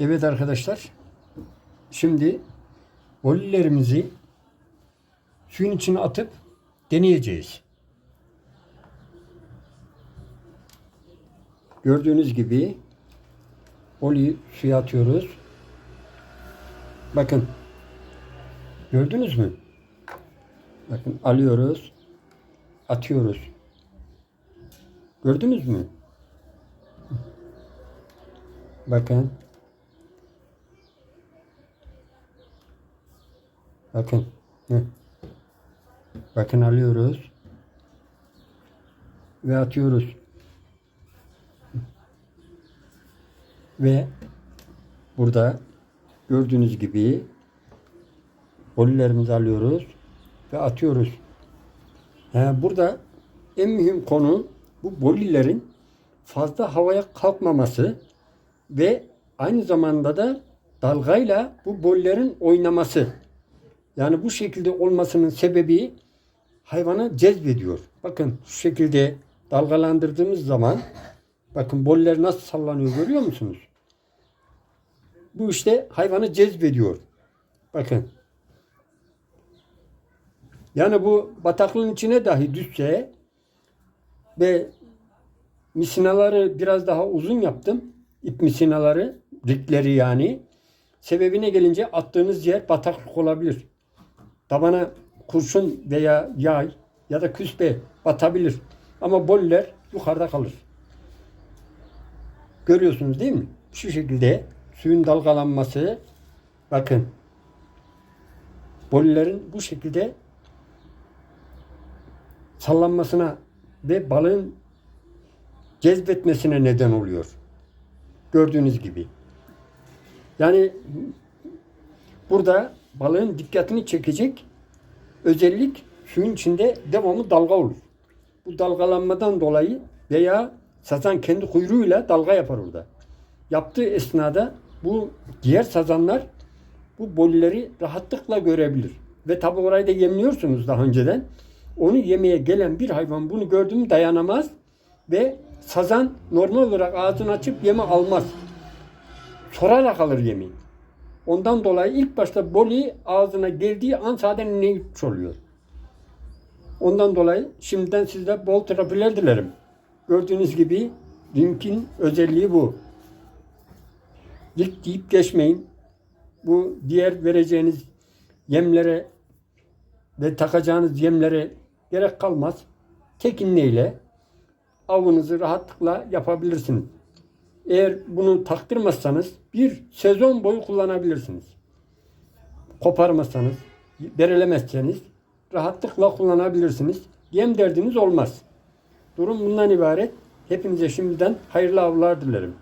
Evet arkadaşlar. Şimdi volilerimizi suyun içine atıp deneyeceğiz. Gördüğünüz gibi voliyi suya atıyoruz. Bakın. Gördünüz mü? Bakın alıyoruz. Atıyoruz. Gördünüz mü? Bakın. Bakın. Hı. Bakın alıyoruz. Ve atıyoruz. Ve burada gördüğünüz gibi volilerimizi alıyoruz ve atıyoruz. He, burada en mühim konu bu bolilerin fazla havaya kalkmaması ve aynı zamanda da dalgayla bu bollerin oynaması. Yani bu şekilde olmasının sebebi hayvanı cezbediyor. Bakın şu şekilde dalgalandırdığımız zaman bakın boller nasıl sallanıyor görüyor musunuz? Bu işte hayvanı cezbediyor. Bakın. Yani bu bataklığın içine dahi düşse ve misinaları biraz daha uzun yaptım. İp misinaları, rikleri yani. Sebebine gelince attığınız yer bataklık olabilir. Tabana kurşun veya yay ya da küspe batabilir. Ama boller yukarıda kalır. Görüyorsunuz değil mi? Şu şekilde suyun dalgalanması bakın bollerin bu şekilde sallanmasına ve balığın cezbetmesine neden oluyor. Gördüğünüz gibi. Yani burada balığın dikkatini çekecek özellik suyun içinde devamlı dalga olur. Bu dalgalanmadan dolayı veya sazan kendi kuyruğuyla dalga yapar orada. Yaptığı esnada bu diğer sazanlar bu bolleri rahatlıkla görebilir. Ve tabi orayı da yemliyorsunuz daha önceden. Onu yemeye gelen bir hayvan bunu gördü mü dayanamaz ve sazan normal olarak ağzını açıp yemi almaz. Sorarak alır yemi. Ondan dolayı ilk başta boli ağzına geldiği an zaten yutmuş oluyor. Ondan dolayı şimdiden size bol terapiler dilerim. Gördüğünüz gibi rinkin özelliği bu. Dik deyip geçmeyin. Bu diğer vereceğiniz yemlere ve takacağınız yemlere gerek kalmaz. Tek iğneyle avınızı rahatlıkla yapabilirsiniz. Eğer bunu taktırmazsanız bir sezon boyu kullanabilirsiniz. Koparmazsanız, berelemezseniz rahatlıkla kullanabilirsiniz. Yem derdiniz olmaz. Durum bundan ibaret. Hepinize şimdiden hayırlı avlar dilerim.